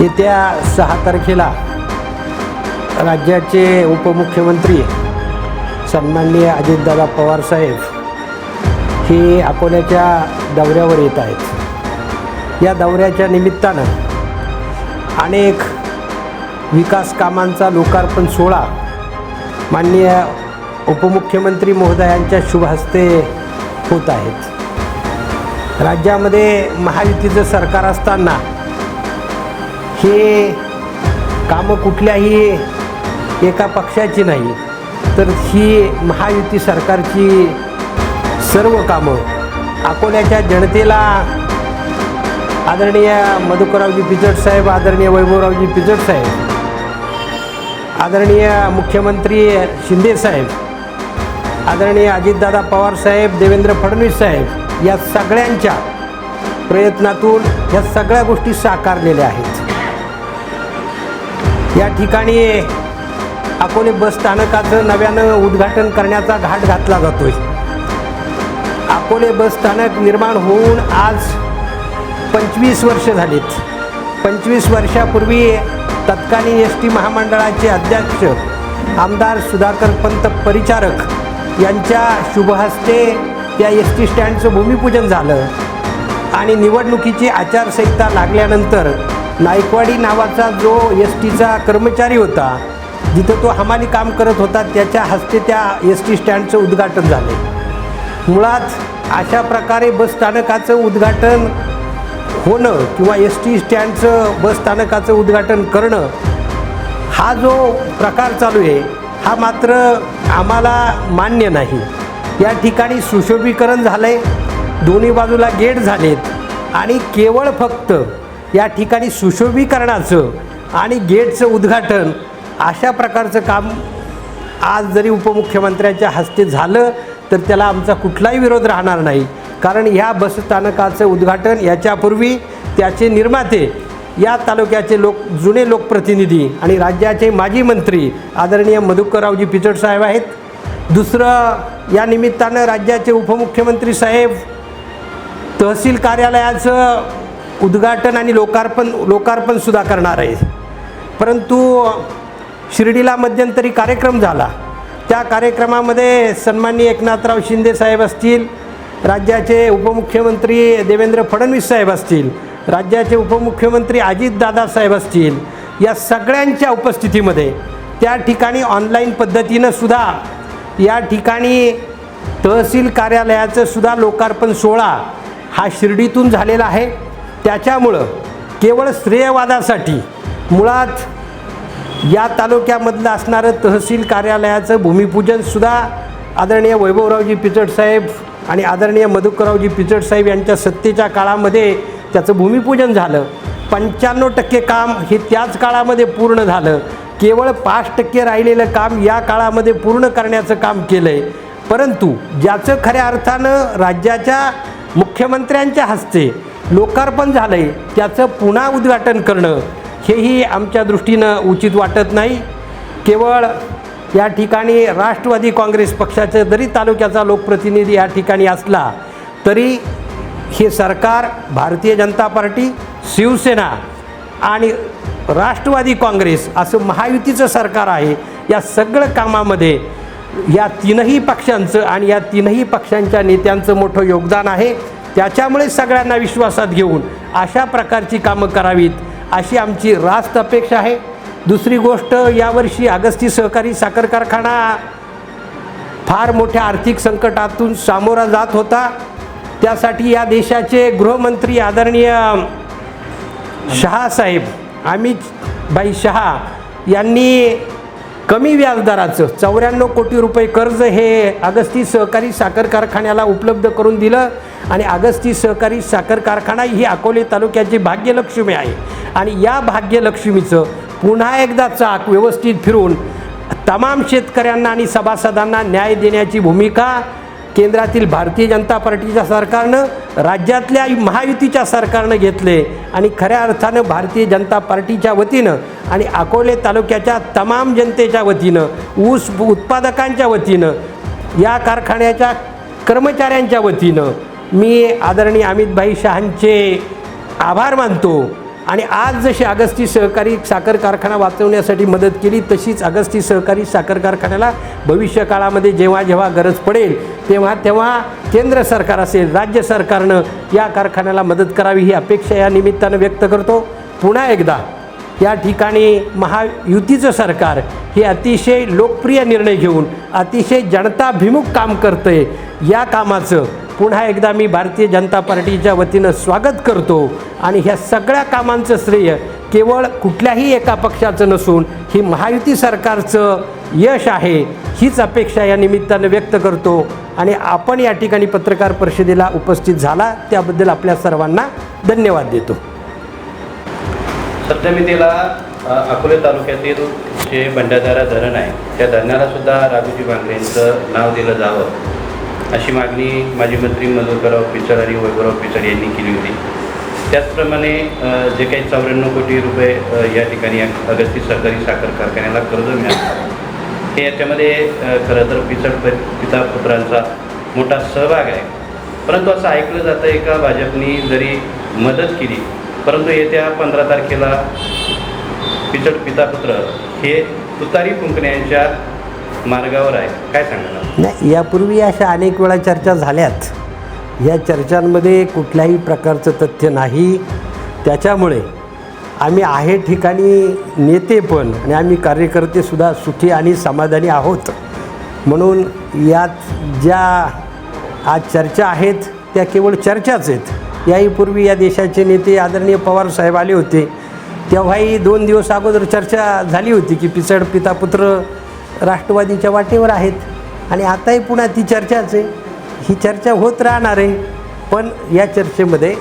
येत्या सहा तारखेला राज्याचे उपमुख्यमंत्री सन्माननीय अजितदादा पवारसाहेब हे अकोल्याच्या दौऱ्यावर येत आहेत. या दौऱ्याच्या निमित्तानं अनेक विकास कामांचा लोकार्पण सोहळा माननीय उपमुख्यमंत्री महोदयांच्या शुभहस्ते होत आहेत. राज्यामध्ये महायुतीचं सरकार असताना हे कामं कुठल्याही एका पक्षाची नाही तर ही महायुती सरकारची सर्व कामं. अकोल्याच्या जनतेला आदरणीय मधुकररावजी पिचड साहेब आदरणीय वैभवरावजी पिचड साहेब आदरणीय मुख्यमंत्री शिंदे साहेब आदरणीय अजितदादा पवार साहेब देवेंद्र फडणवीस साहेब या सगळ्यांच्या प्रयत्नातून या सगळ्या गोष्टी साकारलेल्या आहेत. या ठिकाणी अकोले बस स्थानकाचं नव्यानं उद्घाटन करण्याचा घाट घातला जातोय. अकोले बस स्थानक निर्माण होऊन आज पंचवीस वर्ष झालीत. पंचवीस वर्षापूर्वी तत्कालीन एस टी महामंडळाचे अध्यक्ष आमदार सुधाकर पंत परिचारक यांच्या शुभहस्ते त्या एस टी स्टँडचं भूमिपूजन झालं. आणि निवडणुकीची आचारसंहिता लागल्यानंतर नायकवाडी नावाचा जो एस टीचा कर्मचारी होता जिथं तो हमाली काम करत होता त्याच्या हस्ते त्या एस टी स्टँडचं उद्घाटन झालं. मुळात अशा प्रकारे बस स्थानकाचं उद्घाटन होणं किंवा एस टी स्टँडचं बस स्थानकाचं उद्घाटन करणं हा जो प्रकार चालू आहे हा मात्र आम्हाला मान्य नाही. या ठिकाणी सुशोभीकरण झालं आहे दोन्ही बाजूला गेट झालेत आणि केवळ फक्त या ठिकाणी सुशोभीकरणाचं आणि गेटचं उद्घाटन अशा प्रकारचं काम आज जरी उपमुख्यमंत्र्यांच्या हस्ते झालं तर त्याला आमचा कुठलाही विरोध राहणार नाही. कारण ह्या बसस्थानकाचं उद्घाटन याच्यापूर्वी त्याचे निर्माते या तालुक्याचे लोक जुने लोकप्रतिनिधी आणि राज्याचे माजी मंत्री आदरणीय मधुकररावजी पिचड साहेब आहेत. दुसरं या निमित्तानं राज्याचे उपमुख्यमंत्री साहेब तहसील कार्यालयाचं उद्घाटन आणि लोकार्पण लोकार्पणसुद्धा करणार आहे. परंतु शिर्डीला मध्यंतरी कार्यक्रम झाला. त्या कार्यक्रमामध्ये सन्माननीय एकनाथराव शिंदे साहेब असतील राज्याचे उपमुख्यमंत्री देवेंद्र फडणवीस साहेब असतील राज्याचे उपमुख्यमंत्री अजितदादा साहेब असतील या सगळ्यांच्या उपस्थितीमध्ये त्या ठिकाणी ऑनलाईन पद्धतीनं सुद्धा या ठिकाणी तहसील कार्यालयाचं सुद्धा लोकार्पण सोहळा हा शिर्डीतून झालेला आहे. त्याच्यामुळं केवळ श्रेयवादासाठी मुळात या तालुक्यामधलं असणारं तहसील कार्यालयाचं भूमिपूजनसुद्धा आदरणीय वैभवरावजी पिचडसाहेब आणि आदरणीय मधुकररावजी पिचडसाहेब यांच्या सत्तेच्या काळामध्ये त्याचं भूमिपूजन झालं. पंच्याण्णव टक्के काम हे त्याच काळामध्ये पूर्ण झालं. केवळ पाच टक्के राहिलेलं काम या काळामध्ये पूर्ण करण्याचं काम केलं आहे परंतु ज्याचं खऱ्या अर्थानं राज्याच्या मुख्यमंत्र्यांच्या हस्ते लोकार्पण झालं आहे त्याचं पुन्हा उद्घाटन करणं हेही आमच्या दृष्टीनं उचित वाटत नाही. केवळ या ठिकाणी राष्ट्रवादी काँग्रेस पक्षाचं जरी तालुक्याचा लोकप्रतिनिधी या ठिकाणी असला तरी हे सरकार भारतीय जनता पार्टी शिवसेना आणि राष्ट्रवादी काँग्रेस असं महायुतीचं सरकार आहे या सगळं कामामध्ये या तीनही पक्षांचं आणि या तीनही पक्षांच्या नेत्यांचं मोठं योगदान आहे. त्याच्यामुळे सगळ्यांना विश्वासात घेऊन अशा प्रकारची कामं करावीत अशी आमची रास्त अपेक्षा आहे. दुसरी गोष्ट यावर्षी अगस्ती सहकारी साखर कारखाना फार मोठ्या आर्थिक संकटातून सामोरा जात होता. त्यासाठी या देशाचे गृहमंत्री आदरणीय शहासाहेब अमित भाई शहा यांनी कमी व्याजदराचं चौऱ्याण्णव कोटी रुपये कर्ज हे अगस्ती सहकारी साखर कारखान्याला उपलब्ध करून दिलं आणि अगस्ती सहकारी साखर कारखाना ही अकोले तालुक्याची भाग्यलक्ष्मी आहे. आणि या भाग्यलक्ष्मीचं पुन्हा एकदा चाक व्यवस्थित फिरून तमाम शेतकऱ्यांना आणि सभासदांना न्याय देण्याची भूमिका केंद्रातील भारतीय जनता पार्टीच्या सरकारनं राज्यातल्या महायुतीच्या सरकारनं घेतले आणि खऱ्या अर्थानं भारतीय जनता पार्टीच्या वतीनं आणि अकोले तालुक्याच्या तमाम जनतेच्या वतीनं ऊस उत्पादकांच्या वतीनं या कारखान्याच्या कर्मचाऱ्यांच्या वतीनं मी आदरणीय अमितभाई शहांचे आभार मानतो. आणि आज जशी अगस्ती सहकारी साखर कारखाना वाचवण्यासाठी मदत केली तशीच अगस्ती सहकारी साखर कारखान्याला भविष्य काळामध्ये जेव्हा जेव्हा गरज पडेल तेव्हा तेव्हा केंद्र सरकार असेल राज्य सरकारनं या कारखान्याला मदत करावी ही अपेक्षा या निमित्तानं व्यक्त करतो. पुन्हा एकदा या ठिकाणी महायुतीचं सरकार हे अतिशय लोकप्रिय निर्णय घेऊन अतिशय जनताभिमुख काम करतं आहे या कामाचं पुन्हा एकदा मी भारतीय जनता पार्टीच्या वतीनं स्वागत करतो. आणि ह्या सगळ्या कामांचं श्रेय केवळ कुठल्याही एका पक्षाचं नसून ही महायुती सरकारचं यश आहे हीच अपेक्षा या निमित्तानं व्यक्त करतो. आणि आपण या ठिकाणी पत्रकार परिषदेला उपस्थित झाला त्याबद्दल आपल्या सर्वांना धन्यवाद देतो. सप्तमितीला अकोले तालुक्यातील जे भंडारदारा धरण आहे त्या धरणाला सुद्धा राघोजी भांगरेंचं नाव दिलं जावं अशी मागणी माजी मंत्री मधुकरराव पिचड आणि वैभवराव पिचड यांनी केली होती. त्याचप्रमाणे जे काही चौऱ्याण्णव कोटी रुपये या ठिकाणी अगस्ती सरकारी साखर कारखान्याला कर्ज मिळालं. हे याच्यामध्ये खरं तर पिचड पिता पुत्रांचा मोठा सहभाग आहे. परंतु असं ऐकलं जातं आहे का भाजपनी जरी मदत केली परंतु येत्या पंधरा तारखेला पिचड पिता पुत्र हे तुतारी कुंकण्यांच्या मार्गावर आहे. काय सांगणार? नाही यापूर्वी अशा अनेक वेळा चर्चा झाल्यात. या चर्चांमध्ये कुठल्याही प्रकारचं तथ्य नाही. त्याच्यामुळे आम्ही आहे ठिकाणी नेते पण आणि आम्ही कार्यकर्तेसुद्धा सुखी आणि समाधानी आहोत. म्हणून यात ज्या आज चर्चा आहेत त्या केवळ चर्चाच आहेत. याही पूर्वी या देशाचे नेते आदरणीय पवार साहेब आले होते. तेव्हाही दोन दिवस अगोदर चर्चा झाली होती की पिचड पिता पुत्र राष्ट्रवादीच्या वाटेवर आहेत. आणि आताही पुन्हा ती चर्चाच आहे. ही चर्चा होत राहणार आहे. पण या चर्चेमध्ये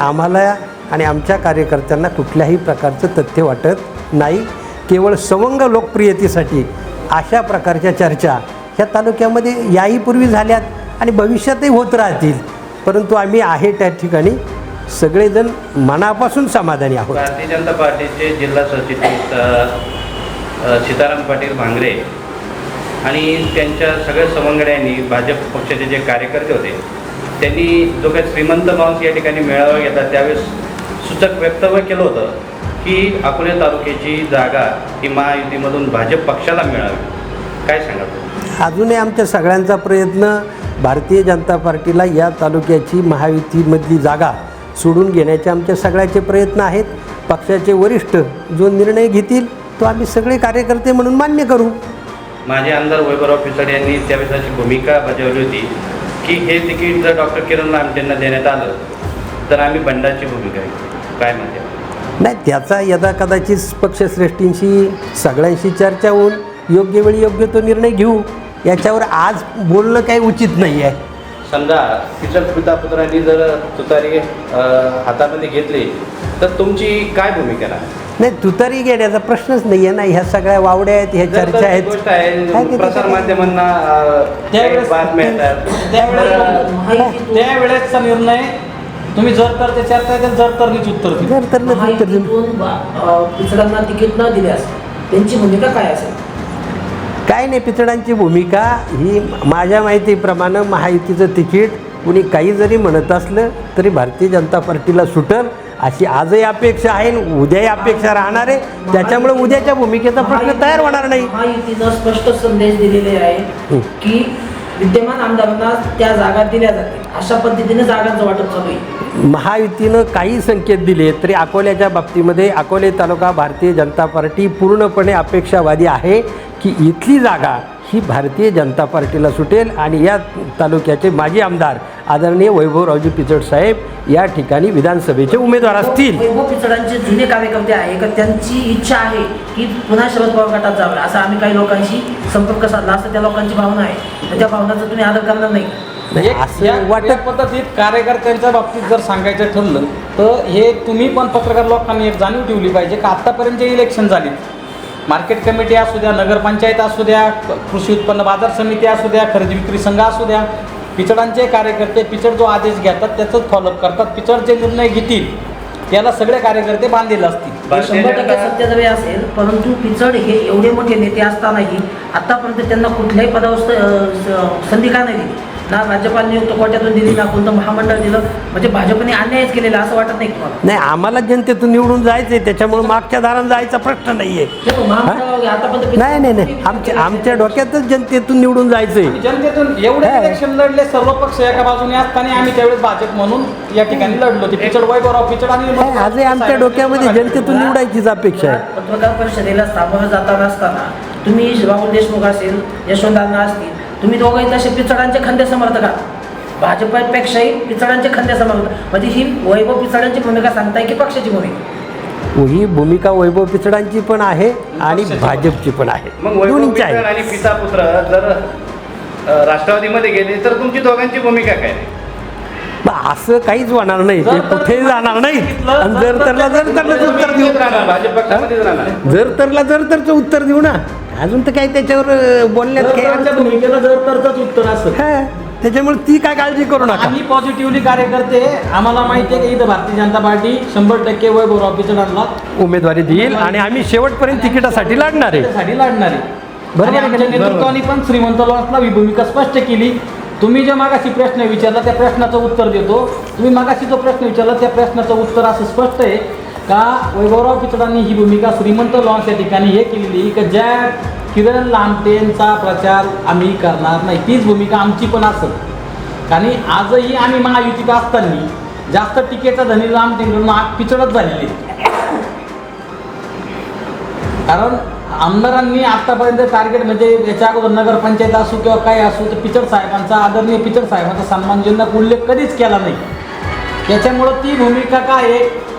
आम्हाला आणि आमच्या कार्यकर्त्यांना कुठल्याही प्रकारचं तथ्य वाटत नाही. केवळ सवंग लोकप्रियतेसाठी अशा प्रकारच्या चर्चा ह्या तालुक्यामध्ये याही पूर्वी झाल्यात आणि भविष्यातही होत राहतील. परंतु आम्ही आहे त्या ठिकाणी. सगळेजण मनापासून समाधानी आहोत. भारतीय जनता पार्टीचे जिल्हा सरचिटणीस सीताराम पाटील भांगरे आणि त्यांच्या सगळ्या सवंगड्यांनी भाजप पक्षाचे जे कार्यकर्ते होते त्यांनी जो काही श्रीमंत माणूस या ठिकाणी मेळावा घेतला त्यावेळेस सूचक वक्तव्य केलं होतं की अकोले तालुक्याची जागा ही महायुतीमधून भाजप पक्षाला मिळावी. काय सांगा तुम्ही? अजूनही आमच्या सगळ्यांचा प्रयत्न भारतीय जनता पार्टीला या तालुक्याची महायुतीमधली जागा सोडून घेण्याचे आमच्या सगळ्याचे प्रयत्न आहेत. पक्षाचे वरिष्ठ जो निर्णय घेतील तो आम्ही सगळे कार्यकर्ते म्हणून मान्य करू. माझे आमदार वैभवराव पिचड यांनी त्यावेळेस अशी भूमिका बजावली होती की हे तिकीट जर डॉक्टर किरण लामटेंना देण्यात आलं तर आम्ही बंडाची भूमिका घेऊ. काय म्हणते? नाही त्याचा यदा कदाचित पक्षश्रेष्ठींशी सगळ्यांशी चर्चा होऊन योग्य वेळी योग्य तो निर्णय घेऊ याच्यावर आज बोलणं काही उचित नाही आहे. समजा पिचड पिता पुत्रांनी जर तुतारी हातामध्ये घेतली तर तुमची काय भूमिका राहणार नाही तुतारी घेण्याचा प्रश्नच नाही आहे ना. ह्या सगळ्या वावड्या आहेत ह्या चर्चा तर आहेत त्यावेळेसचा निर्णय तुम्ही जर तर ते चर्चा तर जर तरनीच उत्तर जर तर तर पिचडांना तिकीट न दिल्यास त्यांची भूमिका काय असेल? काय नाही पिचडांची भूमिका ही माझ्या माहितीप्रमाणे महायुतीचं तिकीट कुणी काही जरी म्हणत असलं तरी भारतीय जनता पार्टीला सुटल. अशी आजही अपेक्षा आहे आणि उद्याही अपेक्षा राहणार आहे. त्याच्यामुळे उद्याच्या भूमिकेचा प्रश्न तयार होणार नाही. स्पष्ट संदेश दिलेले आहे. की विद्यमान आमदारांना त्या जागा दिल्या जातील. अशा पद्धतीने जागांचं वाटप चालू आहे. महायुतीनं काही संकेत दिले तरी अकोल्याच्या बाबतीमध्ये अकोले तालुका भारतीय जनता पार्टी पूर्णपणे अपेक्षावादी आहे की इथली जागा ही भारतीय जनता पार्टीला सुटेल आणि या तालुक्याचे माजी आमदार आदरणीय वैभवरावजी पिचड साहेब या ठिकाणी विधानसभेचे उमेदवार असतील. वैभव पिचडांचे जुने कार्यकर्ते आहे का त्यांची इच्छा आहे की पुन्हा शरद पवार गटात जावं. असं आम्ही काही लोकांशी संपर्क साधला असं त्या लोकांची भावना आहे. त्या भावनाचा तुम्ही आदर करणार नाही. असं वाटत पद्धतीत कार्यकर्त्यांच्या बाबतीत जर सांगायचं ठरलं तर हे तुम्ही पण पत्रकार लोकांनी एक जाणीव ठेवली पाहिजे की आत्तापर्यंत जे इलेक्शन झाली? मार्केट कमिटी असू द्या नगरपंचायत असू द्या कृषी उत्पन्न बाजार समिती असू द्या खरेदी विक्री संघ असू द्या पिचडांचे कार्यकर्ते पिचड जो आदेश घेतात त्याचंच फॉलोअप करतात. पिचड जे निर्णय घेतील त्याला सगळे कार्यकर्ते बांधलेले असतील. शंभर टक्के जनता- सत्य जरी असेल परंतु पिचड हे एवढे मोठे नेते असतानाही आतापर्यंत त्यांना कुठल्याही पदावर संधी का नाही दिली? ना राज्यपाल नियुक्त कोट्यातून दिली ना कोणतं महामंडळ दिलं म्हणजे भाजपने अन्यायच केलेला असं वाटत नाही का तुम्हाला? नाही आम्हाला जनतेतून निवडून जायचंय त्याच्यामुळे मागच्या दारात जायचा प्रश्न नाहीये. नाही नाही नाही. आमच्या आमच्या डोक्यातच जनतेतून निवडून जायचंय. जनतेतून एवढे. इलेक्शन लढले सर्व पक्ष एका बाजूने असताना आम्ही त्यावेळेस भाजप म्हणून या ठिकाणी लढलो ते पिचड वैभवराव पिचड आणि नाही, आजही आमच्या डोक्यामध्ये जनतेतून निवडायचीच अपेक्षा आहे. पत्रकार परिषदेला सामोरं जाताना असताना तुम्ही राहुल देशमुख असेल यशवंतांना असतील तुम्ही दोघंही तसे पिचडांचे खंदे समर्थक आहात भाजपपेक्षाही पिचडांचे खंदे समर्थक म्हणजे ही वैभव पिचडांची भूमिका सांगताय की पक्षाची भूमिका? ही भूमिका वैभव पिचडांची पण आहे आणि भाजपची पण आहे. मग वैभव दोन्हीची आहे. आणि पिता पुत्र जर राष्ट्रवादीमध्ये गेले तर तुमची दोघांची भूमिका काय? असं काहीच होणार नाही. ते तर- कुठेही जाणार नाही. आणि जर तरला जर तरलाच उत्तर देऊ जर तरला जर तरचं उत्तर देऊ ना. अजून तर काही त्याच्यावर बोलण्यात काही जर अर्थ नाही. भूमिकेला जर तरच उत्तर असत. हा, त्याच्यामुळे ती काय काळजी करू नका. आम्ही पॉझिटिव्हली कार्यकर्ते आम्हाला माहिती आहे की इथं भारतीय जनता पार्टी शंभर टक्के वैभवराव पिचडांना उमेदवारी देईल आणि आम्ही शेवटपर्यंत तिकिटासाठी लढणार आहे. त्यासाठी लढणार आहे. बरोबर. आणि आहे का आमच्या नाही? नेतृत्वाने पण श्रीमंत लॉन्सला ही भूमिका स्पष्ट केली. तुम्ही जे मागाशी प्रश्न विचारला त्या प्रश्नाचं उत्तर देतो. तुम्ही मागाशी जो प्रश्न विचारला त्या प्रश्नाचं उत्तर असं स्पष्ट आहे. का वैभवराव पिचडांनी ही भूमिका श्रीमंत लॉन्स या ठिकाणी हे केलेली की ज्या किरण लामटेंचा प्रचार आम्ही करणार नाही. तीच भूमिका आमची पण असत आणि आजही आम्ही महायुतीत असताना जास्त टीकेचा धनी लामटेंकडून आग पिचडत झालेली कारण आमदारांनी आतापर्यंत टार्गेट म्हणजे याच्या अगोदर नगरपंचायत असू किंवा काय असू तर पिचड साहेबांचा आदरणीय पिचड साहेबांचा सन्मानजनक उल्लेख कधीच केला नाही. त्याच्यामुळं ती भूमिका काय आहे?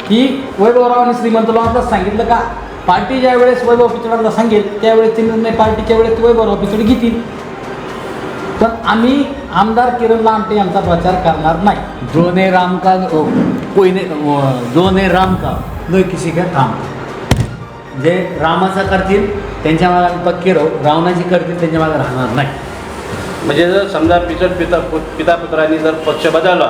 की वैभवराव आणि श्रीमंत लॉन्सला सांगितलं का पार्टी ज्या वेळेस वैभव पिचडांना सांगेल त्यावेळेस ते निर्णय पार्टीच्या वेळेस ते वैभवराव पिचड घेतील. पण आम्ही आमदार किरण लामटे यांचा प्रचार करणार नाही. जो ने राम का ओ, कोई ने ओ, जो ने राम का न किसी का काम जे रामाचा करतील त्यांच्या मागे आम्ही पक्के राहू. रावणाची करतील त्यांच्या मागे राहणार नाही. म्हणजे जर समजा पिचड पिता पिता पुत्रांनी जर पक्ष बदलला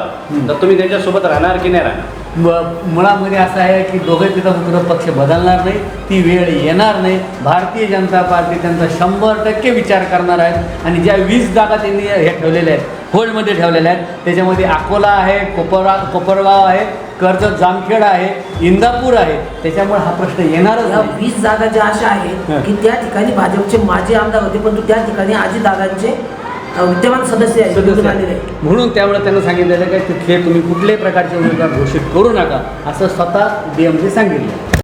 तर तुम्ही त्यांच्यासोबत राहणार की नाही राहणार? मुळामध्ये असं आहे की दोघे पिता पुत्र पक्ष बदलणार नाही ती वेळ येणार नाही. भारतीय जनता पार्टी त्यांचा शंभर टक्के विचार करणार आहेत आणि ज्या वीस जागा त्यांनी हे ठेवलेल्या आहेत होल्डमध्ये ठेवलेल्या आहेत त्याच्यामध्ये अकोला आहे कोपरा कोपरगाव आहे कर्जत जामखेड आहे इंदापूर आहे. त्याच्यामुळे हा प्रश्न येणारच या वीस जागा ज्या अशा आहेत की त्या ठिकाणी भाजपचे माजी आमदार होते परंतु त्या ठिकाणी आजी दादांचे विद्यमान सदस्य आहेत निवडून सदस्य आलेले आहे. आहेत म्हणून त्यामुळे त्यांना सांगितलेलं की तिथले तुम्ही कुठल्याही प्रकारचे उमेदवार घोषित करू नका असं स्वतः डी एमने सांगितलं